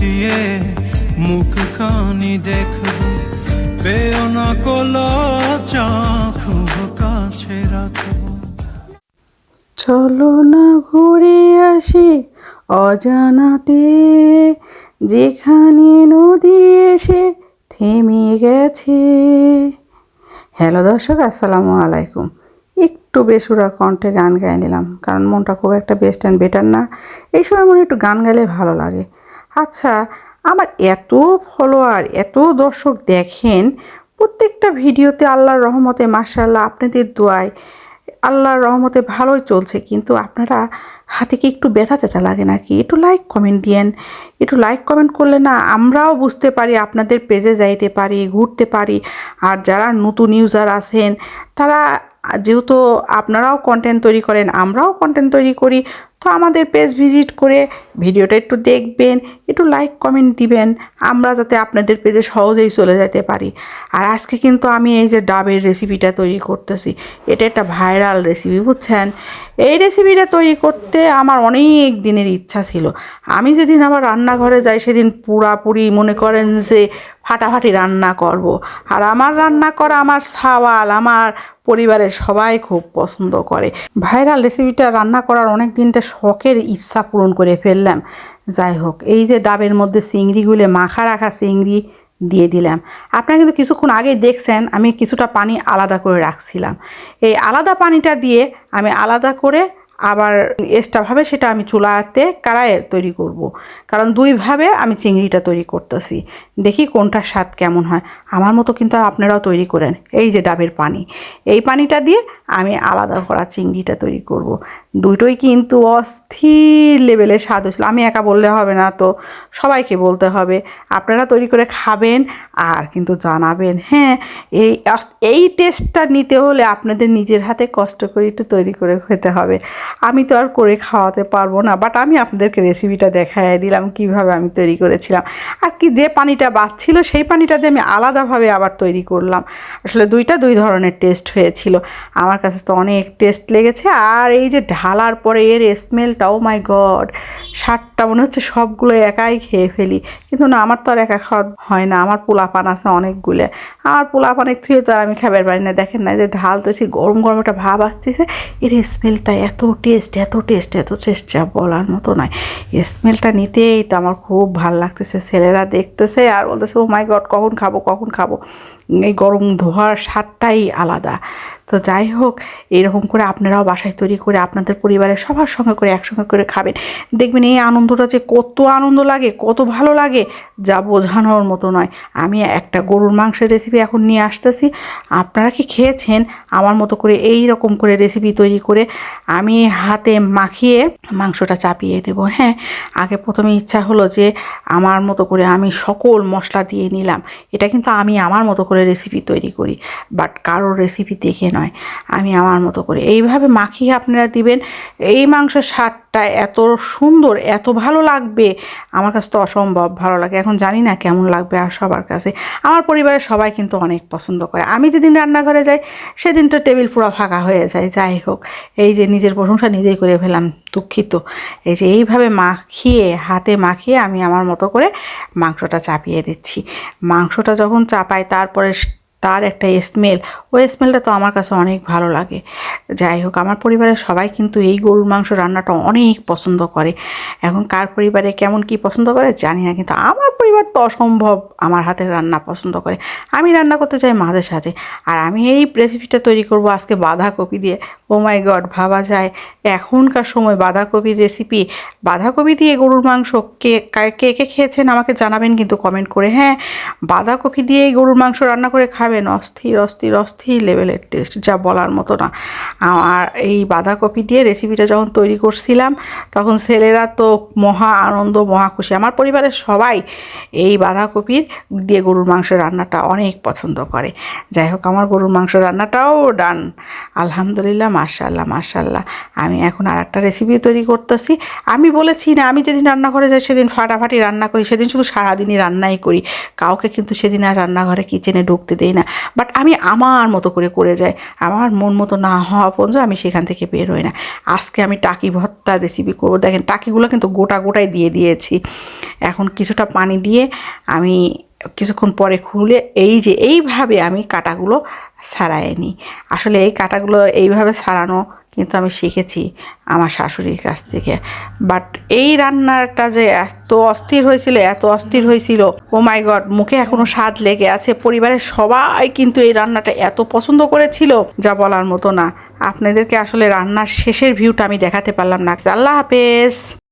দিয়ে মুখ কানি দেখব। পেও না কোলা কাছে রাখব। চলো না ঘুরে আসি অজানাতে, যেখানে নদী এসে থেমে গেছে। হ্যালো দর্শক, আসসালামু আলাইকুম। একটু বেসুরা কণ্ঠে গান গাই নিলাম, কারণ মনটা খুব একটা বেস্ট অ্যান্ড বেটার না। এই সময় মনে একটু গান গাইলে ভালো লাগে। আচ্ছা আমার এত ফলোয়ার এত দর্শক দেখেন, প্রত্যেকটা ভিডিওতে আল্লাহর রহমতে মার্শাল্লাহ আপনাদের দোয়ায় আল্লাহর রহমতে ভালোই চলছে, কিন্তু আপনারা হাতে কি একটু ব্যথা তেথা লাগে নাকি? একটু লাইক কমেন্ট দিয়েন। একটু লাইক কমেন্ট করলে না আমরাও বুঝতে পারি, আপনাদের পেজে যাইতে পারি, ঘুরতে পারি। আর যারা নতুন ইউজার আছেন, তারা যেহেতু আপনারাও কন্টেন্ট তৈরি করেন, আমরাও কন্টেন্ট তৈরি করি। তো আমাদের পেজ ভিজিট করে ভিডিওটা একটু দেখবেন, একটু লাইক কমেন্ট দিবেন, আমরা যাতে আপনাদের পেজে সহজেই চলে যেতে পারি। আর আজকে কিন্তু আমি এই যে ডাবের রেসিপিটা তৈরি করতেছি, এটা একটা ভাইরাল রেসিপি বুঝছেন? এই রেসিপিটা তৈরি করতে আমার অনেক দিনের ইচ্ছা ছিল। আমি যেদিন আমার রান্নাঘরে যাই, সেদিন পুরাপুরি মনে করেন যে ফাটাফাটি রান্না করব। আর আমার রান্না করা, আমার সাওয়াল আমার পরিবারের সবাই খুব পছন্দ করে। ভাইরাল রেসিপিটা রান্না করার অনেক দিনটা শখের ইচ্ছা পূরণ করে ফেললাম। যাই হোক, এই যে ডাবের মধ্যে চিংড়িগুলো মাখা রাখা চিংড়ি দিয়ে দিলাম। আপনারা কিন্তু কিছুক্ষণ আগে দেখছেন, আমি কিছুটা পানি আলাদা করে রাখছিলাম। এই আলাদা পানিটা দিয়ে আমি আলাদা করে আবার এক্সট্রাভাবে সেটা আমি চুলাতে কারায়ে তৈরি করব। কারণ দুইভাবে আমি চিংড়িটা তৈরি করতেছি দেখি কোনটা স্বাদ কেমন হয় আমার মতো কিন্তু আপনারাও তৈরি করেন এই যে ডাবের পানি এই পানিটা দিয়ে আমি আলাদা করা চিংড়িটা তৈরি করব। দুটোই কিন্তু অস্থির লেভেলের স্বাদ হয়েছিল। আমি একা বললে হবে না তো, সবাইকে বলতে হবে। আপনারা তৈরি করে খাবেন আর কিন্তু জানাবেন হ্যাঁ এই এই টেস্টটা নিতে হলে আপনাদের নিজের হাতে কষ্ট করে একটু তৈরি করে খেতে হবে। আমি তো আর করে খাওয়াতে পারব না বাট আমি আপনাদেরকে রেসিপিটা দেখাই দিলাম কীভাবে আমি তৈরি করেছিলাম। আর কি যে পানিটা বাঁচছিল সেই পানিটা দিয়ে আমি আলাদাভাবে আবার তৈরি করলাম। আসলে দুইটা দুই ধরনের টেস্ট হয়েছিল। আমার কাছে তো অনেক টেস্ট লেগেছে। আর এই যে ঢালার পরে এর স্মেলটা ও মাই গড সারটা মনে হচ্ছে সবগুলো একাই খেয়ে ফেলি। কিন্তু না, আমার তো আর একা খাওয়া হয় না, আমার পোলাপান আছে অনেকগুলো। আমার পোলাপানের থুয়ে তো আর আমি খাবার পারি না। দেখেন না যে ঢালতেছি, গরম গরম একটা ভাব আসতেছে, এর স্মেলটা এত টেস্ট এত টেস্ট এত টেস্ট যা বলার মতো নয় স্মেলটা নিতেই তো আমার খুব ভালো লাগতেছে, ছেলেরা দেখতেছে আর বলতেছে ও মাই গড কখন খাব কখন খাব? এই গরম ধোয়ার স্বাদটাই আলাদা। তো যাই হোক, এরকম করে আপনারাও বাসায় তৈরি করে আপনাদের পরিবারের সবার সঙ্গে করে একসঙ্গে করে খাবেন। দেখবেন এই আনন্দটা যে কত আনন্দ লাগে, কত ভালো লাগে, যা বোঝানোর মতো নয়। আমি একটা গরুর মাংসের রেসিপি এখন নিয়ে আসতেছি। আপনারা কি খেয়েছেন? আমার মতো করে এই রকম করে রেসিপি তৈরি করে আমি হাতে মাখিয়ে মাংসটা চাপিয়ে দেব। হ্যাঁ আগে প্রথমে ইচ্ছা হলো যে আমার মতো করে আমি সকল মশলা দিয়ে নিলাম। এটা কিন্তু আমি আমার মতো করে রেসিপি তৈরি করি। বাট কারোর রেসিপি দেখে নয়। আমি আমার মতো করে। এইভাবে মাখিয়ে আপনারা দিবেন। এই মাংসের স্বাদটা এত সুন্দর, এত ভালো লাগবে। আমার কাছে তো অসম্ভব ভালো লাগে। এখন জানি না কেমন লাগবে আর সবার কাছে। আমার পরিবারের সবাই কিন্তু অনেক পছন্দ করে। আমি যেদিন রান্নাঘরে যাই, সেদিন তো টেবিল পুরো ফাঁকা হয়ে যায়। যাই হোক, এই যে নিজের প্রশংসা নিজেই করে ফেলাম, দুঃখিত। এই যে এইভাবে মাখিয়ে, হাতে মাখিয়ে আমি আমার মতো করে মাংসটা চাপিয়ে দিচ্ছি। মাংসটা যখন চাপাই, তারপরে তার একটা স্মেল ওই স্মেলটা তো আমার কাছে অনেক ভালো লাগে। যাই হোক, আমার পরিবারের সবাই কিন্তু এই গরুর মাংস রান্নাটা অনেক পছন্দ করে। এখন কার পরিবারে কেমন কি পছন্দ করে জানি না, কিন্তু আমার পরিবার তো অসম্ভব আমার হাতের রান্না পছন্দ করে। আমি রান্না করতে চাই মাঝে সাথে আর আমি এই রেসিপিটা তৈরি করব আজকে বাঁধাকপি দিয়ে। ও মাই গড ভাবা যায়। এখনকার সময় বাঁধাকপির রেসিপি বাঁধাকপি দিয়ে গরুর মাংস কা- কে কে খেয়েছেন আমাকে জানাবেন কিন্তু কমেন্ট করে। হ্যাঁ বাঁধাকপি দিয়েই গরুর মাংস রান্না করে খাবেন। অস্থির অস্থির অস্থির লেভেলের টেস্ট যা বলার মতো না। আর এই বাঁধাকপি দিয়ে রেসিপিটা যখন তৈরি করছিলাম, তখন ছেলেরা তো মহা আনন্দ, মহা খুশি। আমার পরিবারের সবাই এই বাঁধাকপির দিয়ে গরুর মাংস রান্নাটা অনেক পছন্দ করে। যাই হোক, আমার গরুর মাংস রান্নাটাও ডান। আলহামদুলিল্লাহ মাশাল্লাহ মাশাল্লাহ আমি এখন আর একটা রেসিপি তৈরি করতেছি। আমি বলেছি না, আমি যেদিন রান্নাঘরে যাই সেদিন ফাটাফাটি রান্না করি, সেদিন শুধু সারাদিনই রান্নাই করি। কাউকে কিন্তু সেদিন আর রান্নাঘরে কিচেনে ঢুকতে দেই না। বাট আমি আমার মতো করে করে যাই। আমার মন মতো না হওয়া পর্যন্ত আমি সেখান থেকে বের হই না। আজকে আমি টাকি ভর্তার রেসিপি করব। দেখেন, টাকিগুলো কিন্তু গোটা গোটাই দিয়ে দিয়েছি। এখন কিছুটা পানি দিয়ে আমি কিছুক্ষণ পরে খুলে এই যে এইভাবে আমি কাটাগুলো সারাই নিই আসলে এই কাটাগুলো এইভাবে সারানো কিন্তু আমি শিখেছি আমার শাশুড়ির কাছ থেকে। বাট এই রান্নাটা যে এত অস্থির হয়েছিল, এত অস্থির হয়েছিল ও মাই গড মুখে এখনও স্বাদ লেগে আছে। পরিবারের সবাই কিন্তু এই রান্নাটা এত পছন্দ করেছিল, যা বলার মতো না। আপনাদেরকে আসলে রান্নার শেষের ভিউটা আমি দেখাতে পারলাম না। আল্লাহ হাফেজ।